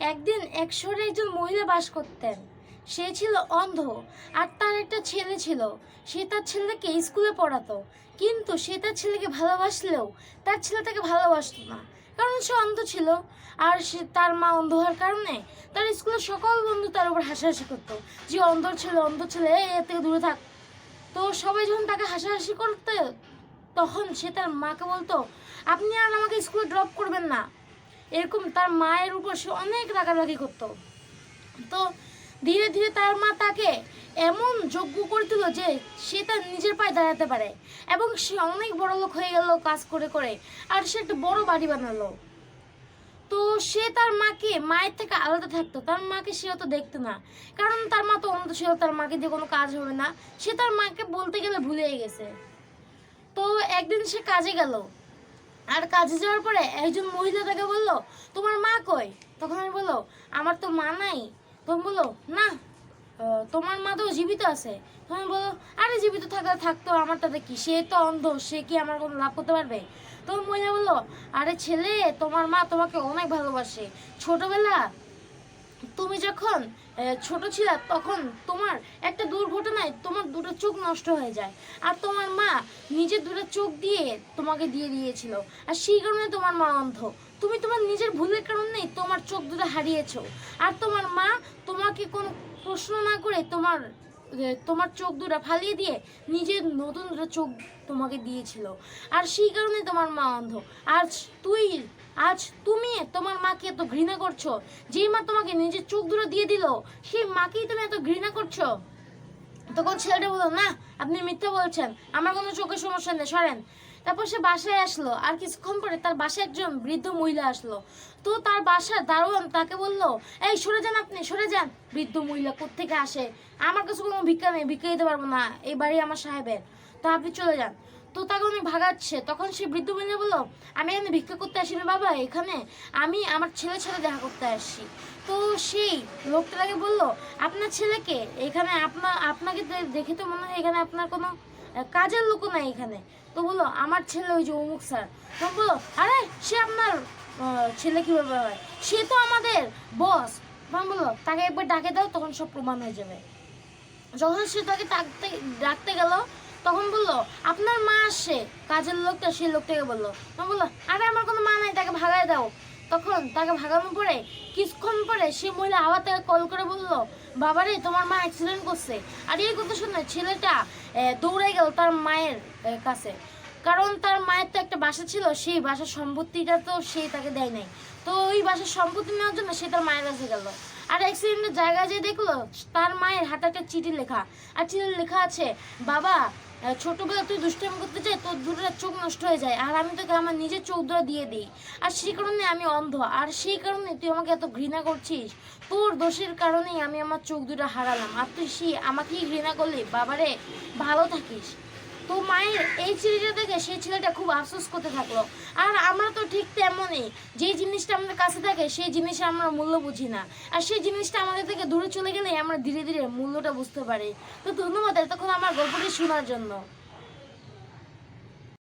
একদিন এক শহরে একজন মহিলা বাস করতেন। সে ছিল অন্ধ আর তার একটা ছেলে ছিল। সে তার ছেলেকে স্কুলে পড়াতো। কিন্তু সে তার ছেলেকে ভালোবাসলেও তার ছেলে তাকে ভালোবাসতো না। কারণ সে অন্ধ ছিল। আর সে তার মা অন্ধ হওয়ার কারণে তার স্কুলের সকল বন্ধু তার উপর হাসাহাসি করতো যে, অন্ধ ছেলে অন্ধ ছেলে এর থেকে দূরে থাক। তো সবাই যখন তাকে হাসাহাসি করতে, তখন সে তার মাকে বলতো, আপনি আর আমাকে স্কুলে ড্রপ করবেন না। এরকম তার মায়ের উপর সে অনেক রাগারাগি করতো। তো ধীরে ধীরে তার মা তাকে এমন যোগ্য করে দিল যে সে তার নিজের পায়ে দাঁড়াতে পারে এবং সে অনেক বড় লোক হয়ে গেল কাজ করে করে আর সে একটা বড় বাড়ি বানালো। তো সে তার মাকে, মায়ের থেকে আলাদা থাকতো। তার মাকে সে অত দেখতো না। কারণ তার মা তো অন্ধ ছিল তার মাকে দিয়ে কোনো কাজ হবে না। সে তার মাকে বলতে গেলে ভুলেই গেছে। তো একদিন সে কাজে গেল। আর কাজে যাওয়ার পরে একজন মহিলা তাকে বলল, তোমার মা কই? তখন আমি বলল, আমার তো মা নাই। তখন বলল, না তোমার মা তো জীবিত আছে। তখন বলল, আরে জীবিত থাকা থাকতো আমার তাতে কি সে তো অন্ধ, সে কি আমার কোনো লাভ করতে পারবে? তখন মহিলা বলল, আরে ছেলে, তোমার মা তোমাকে অনেক ভালোবাসে। ছোটবেলা তুমি যখন ছোট ছিল তখন তোমার একটা দুর্ঘটনায় তোমার দুটো চোখ নষ্ট হয়ে যায়। আর তোমার মা নিজের দুটো চোখ দিয়ে তোমাকে দিয়ে দিয়েছিল। আর সেই কারণে তোমার মা অন্ধ। তুমি তোমার নিজের ভুলের কারণেই তোমার চোখ দুটো হারিয়েছ। আর তোমার মা তোমাকে কোনো প্রশ্ন না করে তোমার তোমার চোখ দুটো ফালিয়ে দিয়ে নিজের নতুন দুটো চোখ তোমাকে দিয়েছিল। আর সেই কারণে তোমার মা অন্ধ। আজ তুই, আজ তুমি তোমার মাকে এত ঘৃণা করছ? যেই মা তোমাকে নিজের চোখ দুটো দিয়ে দিল, সেই মাকেই তুমি এত ঘৃণা করছ? তখন ছেলেটা বলল, না, আপনি মিথ্যা বলছেন। আমার কোনো চোখের সমস্যা নেই, সরেন। তারপর সে বাসায় আসলো। আর কিছুক্ষণ পরে তার বাসায় একজন বৃদ্ধ মহিলা আসলো। তো তার বাসার দারোয়ান তাকে বলল, এই, সরে যান আপনি, সরে যান। বৃদ্ধ মহিলা কোত্থেকে আসে? আমার কাছে কোনো ভিক্ষা নেই, ভিক্ষা দিতে পারব না। এই বাড়ি আমার সাহেবের। তো আপনি চলে যান। তো তাকে উনি ভাগাচ্ছে। তখন সে বৃদ্ধ মহিলা বলল, আমি এখানে ভিক্ষা করতে আসিনি বাবা, এখানে আমি আমার ছেলের সাথে দেখা করতে আসছি। তো সেই লোকটাকে বলল, আপনার ছেলেকে এখানে আপনার আপনাকে দেখে তো মনে হয় এখানে আপনার কোনো কাজের লোকও নাই এখানে। তো বলল আমার ছেলে ওই যে অমুক স্যার। তখন বলল আরে, সে আপনার ছেলে কীভাবে হয় সে তো আমাদের বস তখন বলল তাকে একবার ডাকে দাও, তখন সব প্রমাণ হয়ে যাবে। যখন সে তাকে ডাকতে ডাকতে গেল, তখন বলল, আপনার মা আসে। কাজের লোকটা সেই লোকটাকে বলল। তখন বলল আরে, আমার কোনো মা নাই, তাকে ভাগায় দাও। তখন তাকে ভাগানোর পরে কিছুক্ষণ পরে সে মহিলা আবার তাকে কল করে বলল, বাবারে, তোমার মা অ্যাক্সিডেন্ট করছে। আর এই কথা শুনে ছেলেটা দৌড়ে গেল তার মায়ের কাছে। কারণ তার মায়ের তো একটা বাসা ছিল, সেই বাসার সম্পত্তিটা তো সে তাকে দেয় নাই। তো ওই বাসার সম্পত্তি নেওয়ার জন্য সে তার মায়ের কাছে গেল। আর অ্যাক্সিডেন্টের জায়গায় যে দেখল, তার মায়ের হাতে একটা চিঠি লেখা। আর চিঠি লেখা আছে, বাবা ছোটবেলা তুই দুষ্টামি করতে চাই, তোর দুটো চোখ নষ্ট হয়ে যায়, আর আমি তোকে আমার নিজের চোখ দুটো দিয়ে দিই। আর সেই কারণে আমি অন্ধ, আর সেই কারণে তুই আমাকে এত ঘৃণা করছিস। তোর দোষের কারণেই আমি আমার চোখ দুটো হারালাম, আর তুই সেই আমাকেই ঘৃণা করলি। বাবারে, ভালো থাকিস। তো মায়ের এই ছেলেটা দেখে সেই ছেলেটা খুব আফসোস করতে থাকল। আর আমরা তো ঠিক তেমনই যে জিনিসটা আমাদের কাছে থাকে, সেই জিনিসে আমরা মূল্য বুঝি না। আর সেই জিনিসটা আমাদের থেকে দূরে চলে গেলে আমরা ধীরে ধীরে মূল্যটা বুঝতে পারি। তো ধন্যবাদ এতক্ষণ আমার গল্পটি শোনার জন্য।